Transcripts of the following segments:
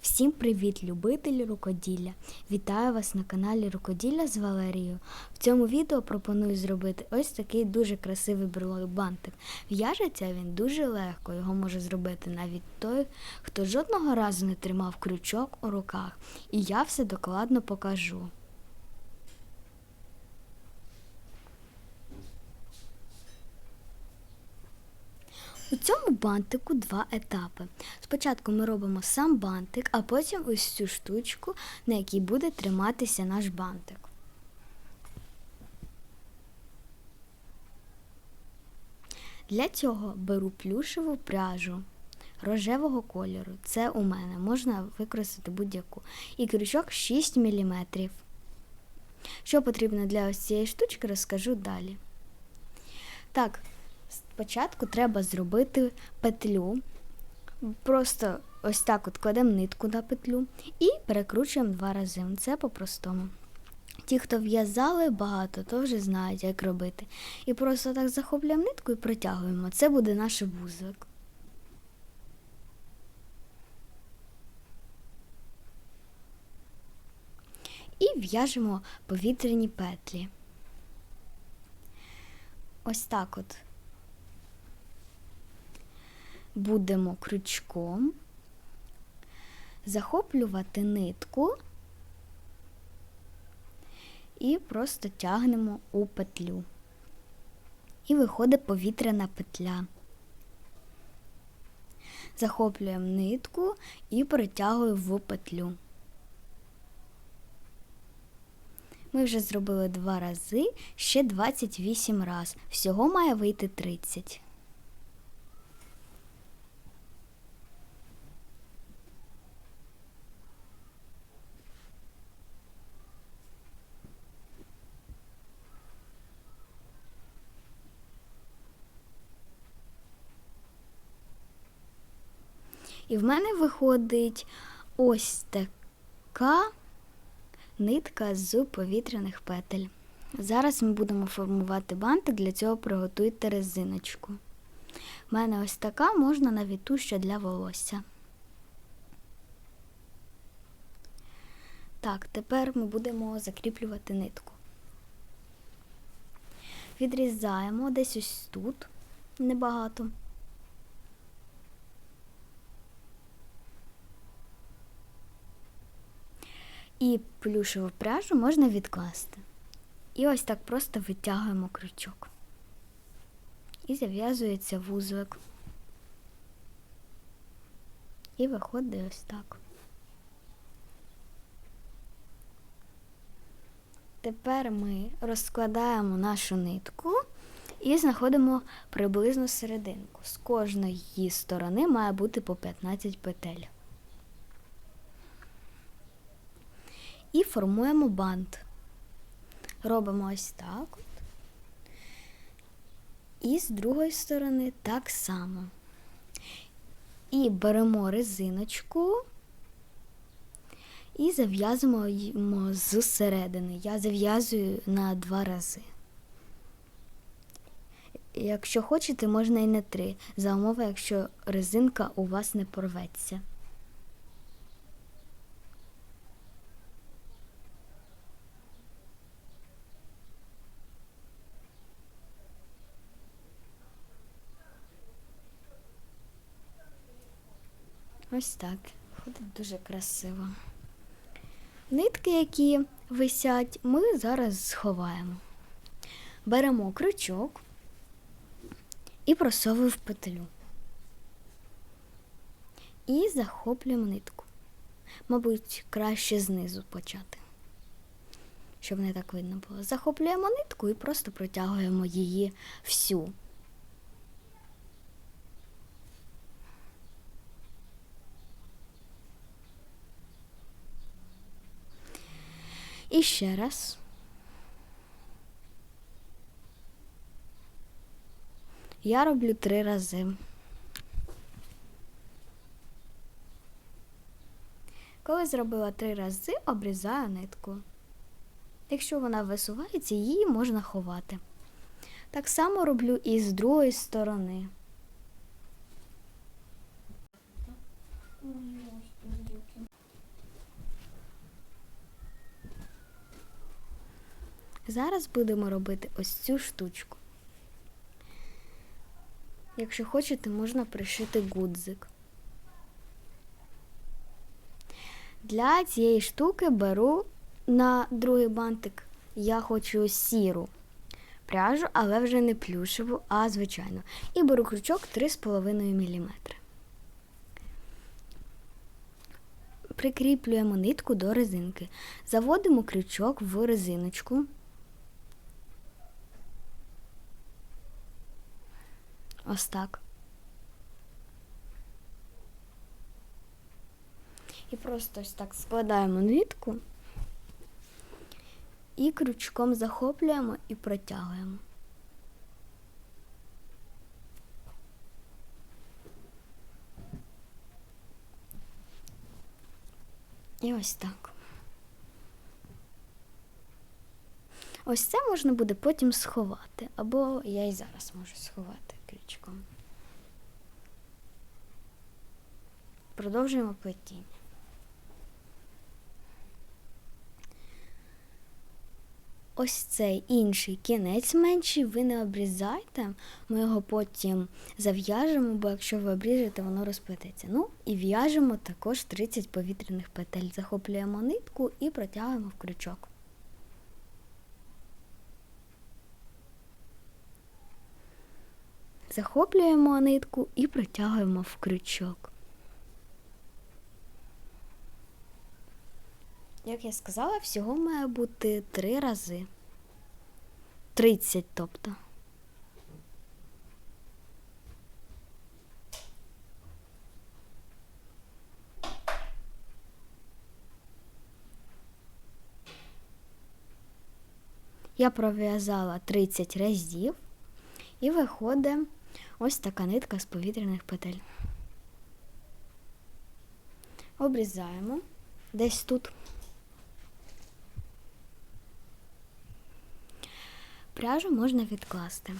Всім привіт, любителі рукоділля! Вітаю вас на каналі Рукоділля з Валерією. В цьому відео пропоную зробити ось такий дуже красивий брелок бантик. В'яжеться він дуже легко, його може зробити навіть той, хто жодного разу не тримав крючок у руках. І я все докладно покажу. У цьому бантику два етапи. Спочатку ми робимо сам бантик, а потім ось цю штучку, на якій буде триматися наш бантик. Для цього беру плюшеву пряжу рожевого кольору. Це у мене можна використати будь-яку. І крючок 6 мм. Що потрібно для ось цієї штучки, розкажу далі. Так, спочатку треба зробити петлю. Просто ось так от кладемо нитку на петлю і перекручуємо два рази. Це по-простому. Ті, хто в'язали багато, то вже знають, як робити. І просто так захоплюємо нитку і протягуємо. Це буде наш вузок. І в'яжемо повітряні петлі. Ось так от будемо крючком захоплювати нитку і просто тягнемо у петлю. І виходить повітряна петля. Захоплюємо нитку і перетягуємо в петлю. Ми вже зробили два рази, ще 28 раз. Всього має вийти 30. І в мене виходить ось така нитка з повітряних петель. Зараз ми будемо формувати бантик, для цього приготуйте резиночку. У мене ось така можна навіть ту, що для волосся. Так, тепер ми будемо закріплювати нитку. Відрізаємо десь ось тут небагато. І плюшеву пряжу можна відкласти. І ось так просто витягуємо крючок. І зав'язується вузлик. І виходить ось так. Тепер ми розкладаємо нашу нитку і знаходимо приблизно серединку. З кожної її сторони має бути по 15 петель. І формуємо бант. Робимо ось так. І з другої сторони так само. І беремо резиночку і зав'язуємо з середини. Я зав'язую на два рази. Якщо хочете, можна і на три, за умови, якщо резинка у вас не порветься. Ось так. Ходить дуже красиво. Нитки, які висять, ми зараз сховаємо. Беремо крючок і просовуємо в петлю. І захоплюємо нитку. Мабуть, краще знизу почати, щоб не так видно було. Захоплюємо нитку і просто протягуємо її всю. І ще раз. Я роблю три рази. Коли зробила три рази, обрізаю нитку. Якщо вона висувається, її можна ховати. Так само роблю і з другої сторони. Зараз будемо робити ось цю штучку. Якщо хочете, можна пришити гудзик. Для цієї штуки беру на другий бантик. Я хочу сіру пряжу, але вже не плюшеву, а звичайну. І беру крючок 3,5 мм. Прикріплюємо нитку до резинки. Заводимо крючок в резиночку. Ось так. І просто ось так складаємо нитку і крючком захоплюємо і протягуємо. І ось так. Ось це можна буде потім сховати, або я і зараз можу сховати крючком. Продовжуємо плетіння. Ось цей інший кінець менший, ви не обрізайте, ми його потім зав'яжемо, бо якщо ви обріжете, воно розплететься. Ну і в'яжемо також 30 повітряних петель. Захоплюємо нитку і протягуємо в крючок. Захоплюємо нитку і протягуємо в крючок. Як я сказала, всього має бути три рази. 30, тобто. Я пров'язала 30 разів і виходить ось така нитка з повітряних петель. Обрізаємо десь тут. Пряжу можна відкласти.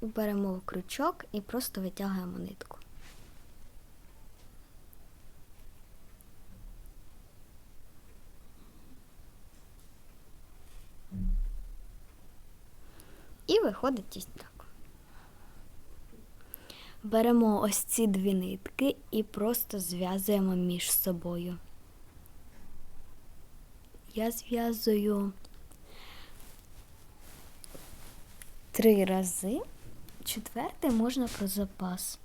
Беремо крючок і просто витягуємо нитку. І виходить ось так. Беремо ось ці дві нитки і просто зв'язуємо між собою. Я зв'язую три рази. Четвертий можна про запас.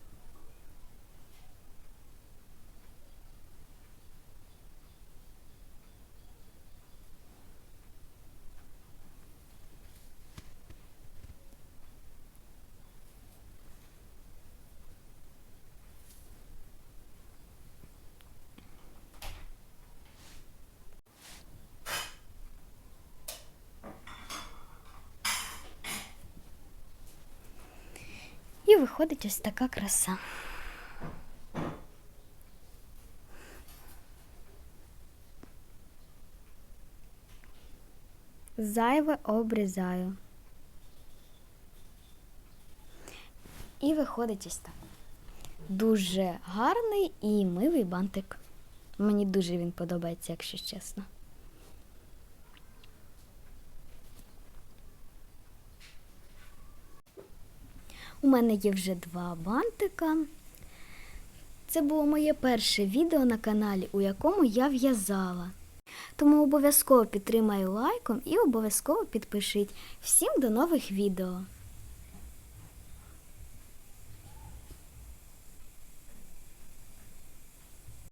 І виходить ось така краса. Зайве обрізаю. І виходить ось так. Дуже гарний і милий бантик. Мені дуже він подобається, якщо чесно. У мене є вже два бантика. Це було моє перше відео на каналі, у якому я в'язала. Тому обов'язково підтримай лайком і обов'язково підпишіть. Всім до нових відео!